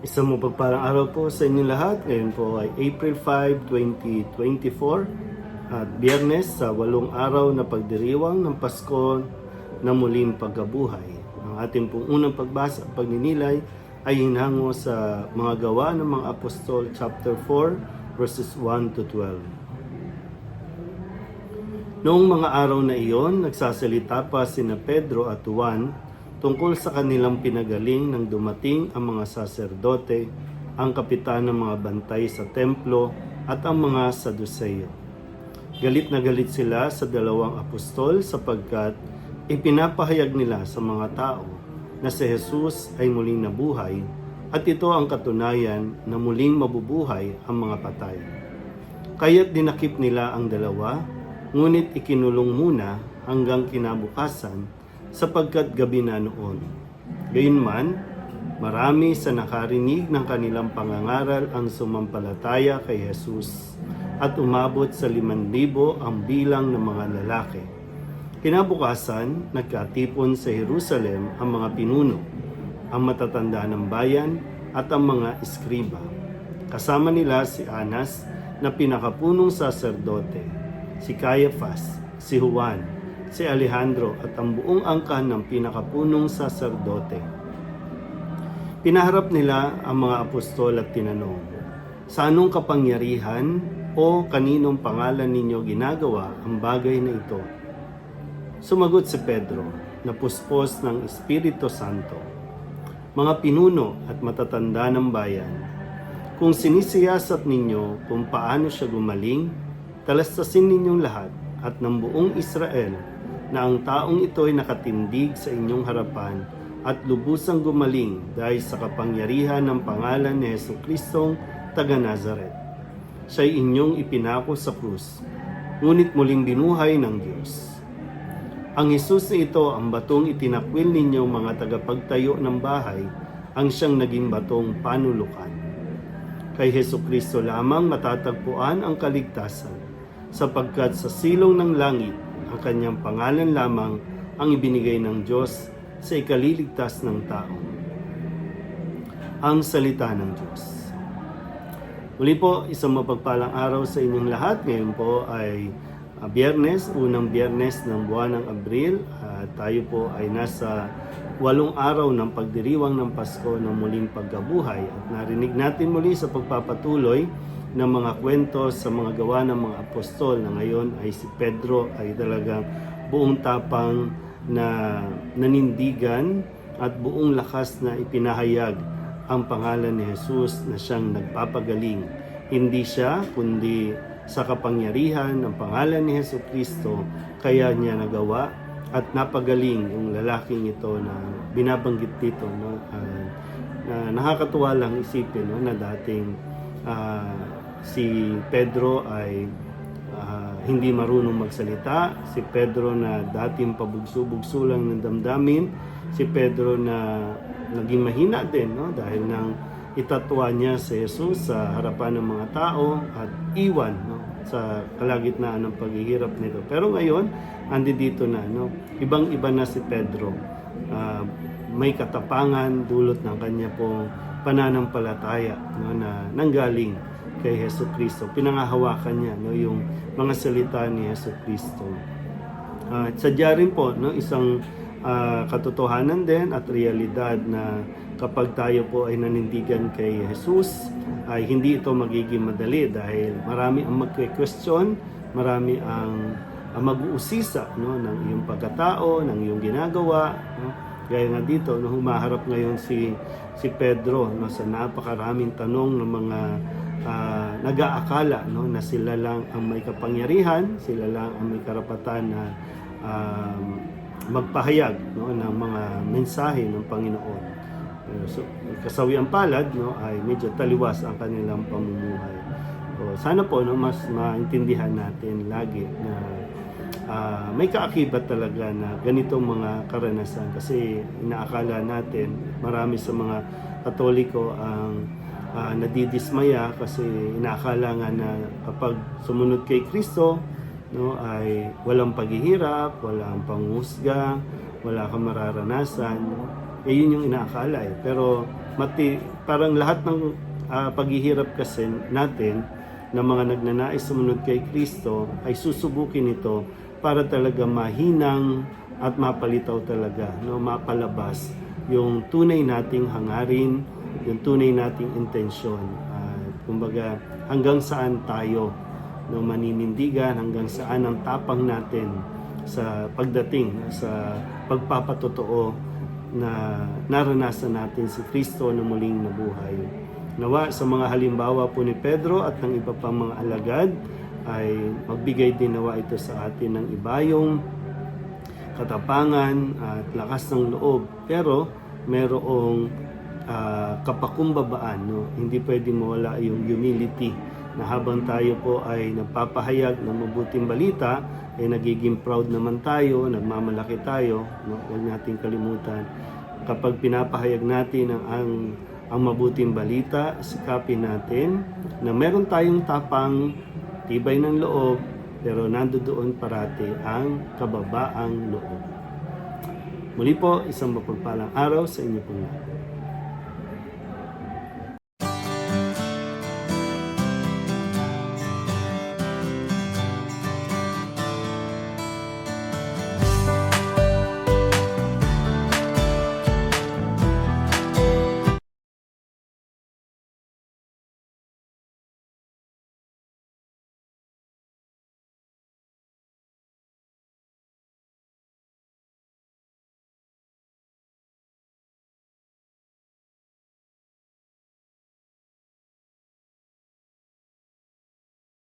Isang mapagpalang araw po sa inyo lahat. Ngayon po ay April 5, 2024 at biyernes sa walong araw na pagdiriwang ng Pasko na muling pagkabuhay. Ang ating pong unang pagbasa at pagninilay ay hinango sa mga gawa ng mga apostol chapter 4 verses 1 to 12. Noong mga araw na iyon, nagsasalita pa sina Pedro at Juan tungkol sa kanilang pinagaling nang dumating ang mga saserdote, ang kapitan ng mga bantay sa templo at ang mga saduseyo. Galit na galit sila sa dalawang apostol sapagkat ipinapahayag nila sa mga tao na si Jesus ay muling nabuhay at ito ang katunayan na muling mabubuhay ang mga patay. Kaya't dinakip nila ang dalawa, ngunit ikinulong muna hanggang kinabukasan sapagkat gabi na noon. Gayunman, marami sa nakarinig ng kanilang pangangaral ang sumampalataya kay Jesus at umabot sa liman libo ang bilang ng mga lalaki. Kinabukasan, nagkatipon sa Jerusalem ang mga pinuno, ang matatanda ng bayan at ang mga eskriba. Kasama nila si Anas na pinakapunong saserdote, si Caiaphas, si Juan, si Alejandro at ang buong angkan ng pinakapunong saserdote. Pinaharap nila ang mga apostol at tinanong, Sa anong kapangyarihan o kaninong pangalan ninyo ginagawa ang bagay na ito? Sumagot si Pedro, na puspos ng Espiritu Santo. Mga pinuno at matatanda ng bayan, kung sinisiyasat ninyo kung paano siya gumaling, talastasin ninyong lahat at ng buong Israel na ang taong ito ay nakatindig sa inyong harapan at lubusang gumaling dahil sa kapangyarihan ng pangalan ni Yesu Kristong taga Nazaret. Siya'y inyong ipinako sa krus, ngunit muling binuhay ng Diyos. Ang Jesus na ito ang batong itinakwil ninyong mga tagapagtayo ng bahay, ang siyang naging batong panulukan. Kay Heso Kristo lamang matatagpuan ang kaligtasan, sapagkat sa silong ng langit, ang kanyang pangalan lamang ang ibinigay ng Diyos sa ikaliligtas ng tao. Ang salita ng Diyos. Muli po, isang mapagpalang araw sa inyong lahat. Ngayon po ay uh, biyernes, unang biyernes ng buwan ng Abril. At tayo po ay nasa walong araw ng pagdiriwang ng Pasko ng muling pagkabuhay. At narinig natin muli sa pagpapatuloy ng mga kwento sa mga gawa ng mga apostol na ngayon ay si Pedro ay talagang buong tapang na nanindigan at buong lakas na ipinahayag ang pangalan ni Jesus na siyang nagpapagaling. Hindi siya, kundi sa kapangyarihan ng pangalan ni Hesus Kristo, kaya niya nagawa at napagaling yung lalaking ito na binabanggit dito. No? Uh, na nakakatuwa lang isipin no? na dating uh, si Pedro ay uh, hindi marunong magsalita, si Pedro na dating pabugso-bugso lang ng damdamin, si Pedro na naging mahina din no? dahil nang itatwa niya si Jesus sa harapan ng mga tao at iwan no? sa kalagitnaan ng paghihirap nito. Pero ngayon, andi dito na. No? Ibang-iba na si Pedro. Uh, may katapangan dulot ng kanya pong pananampalataya no? na nanggaling kay Heso Kristo. Pinangahawakan niya no? yung mga salita ni Heso Kristo. Uh, sadya rin po, no? isang uh, katotohanan din at realidad na kapag tayo po ay nanindigan kay Jesus, ay hindi ito magiging madali dahil marami ang magke-question, marami ang, ang mag-uusisa no, ng iyong pagkatao, ng iyong ginagawa. No? Gaya nga dito, no, humaharap ngayon si, si Pedro no, sa napakaraming tanong ng mga uh, nag-aakala no, na sila lang ang may kapangyarihan, sila lang ang may karapatan na um, magpahayag no, ng mga mensahe ng Panginoon. Uh, so, kasawiang palad no, ay medyo taliwas ang kanilang pamumuhay. So, sana po no, mas maintindihan natin lagi na uh, may kaakibat talaga na ganitong mga karanasan kasi inaakala natin marami sa mga katoliko ang uh, nadidismaya kasi inaakala nga na kapag sumunod kay Kristo no ay walang paghihirap, walang panghusga, wala kang mararanasan. eh yun yung inaakala eh. Pero mati, parang lahat ng ah, paghihirap kasi natin ng mga nagnanais sumunod kay Kristo ay susubukin ito para talaga mahinang at mapalitaw talaga, no, mapalabas yung tunay nating hangarin, yung tunay nating intensyon. At kumbaga hanggang saan tayo no maninindigan, hanggang saan ang tapang natin sa pagdating sa pagpapatotoo na naranasan natin si Kristo na muling nabuhay. Nawa sa mga halimbawa po ni Pedro at ng iba pang mga alagad ay magbigay din nawa ito sa atin ng ibayong katapangan at lakas ng loob. Pero merong ah, kapakumbabaan, no? hindi pwedeng mawala yung humility na habang tayo po ay nagpapahayag ng mabuting balita, ay nagiging proud naman tayo, nagmamalaki tayo, no? huwag nating kalimutan. Kapag pinapahayag natin ang, ang, ang mabuting balita, sikapin natin na meron tayong tapang, tibay ng loob, pero nandoon parati ang kababaang loob. Muli po, isang mapagpalang araw sa inyo po lahat.